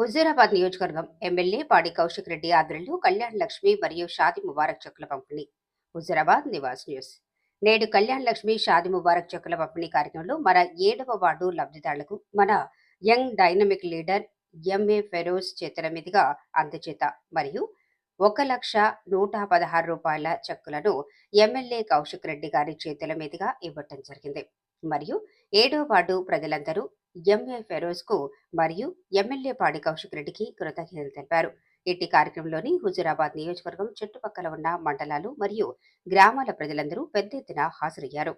హుజూరాబాద్ నియోజకవర్గం ఎమ్మెల్యే పాడి కౌశిక్ రెడ్డి ఆధ్వర్యంలో కళ్యాణ్ లక్ష్మి మరియు షాది ముబారక్ చెక్కుల పంపిణీ. హుజూరాబాద్ నివాస్ న్యూస్. నేడు కళ్యాణ్ లక్ష్మి షాది ముబారక్ చెక్కుల పంపిణీ కార్యక్రమంలో మన ఏడవ వార్డు లబ్ధిదారులకు మన young dynamic leader MA Feroz చేతుల మీదుగా అందచేత మరియు ఒక లక్ష నూట పదహారు రూపాయల చెక్కులను ఎమ్మెల్యే కౌశిక్ రెడ్డి గారి చేతుల మీదుగా ఇవ్వటం జరిగింది. మరియు ఏడో వార్డు ప్రజలందరూ ఎంఏ ఫెరోజ్కు మరియు ఎమ్మెల్యే పాడి కౌశిక్ రెడ్డికి కృతజ్ఞతలు తెలిపారు. ఇట్టి కార్యక్రమంలోని హుజూరాబాద్ నియోజకవర్గం చుట్టుపక్కల ఉన్న మండలాలు మరియు గ్రామాల ప్రజలందరూ పెద్ద ఎత్తున హాజరయ్యారు.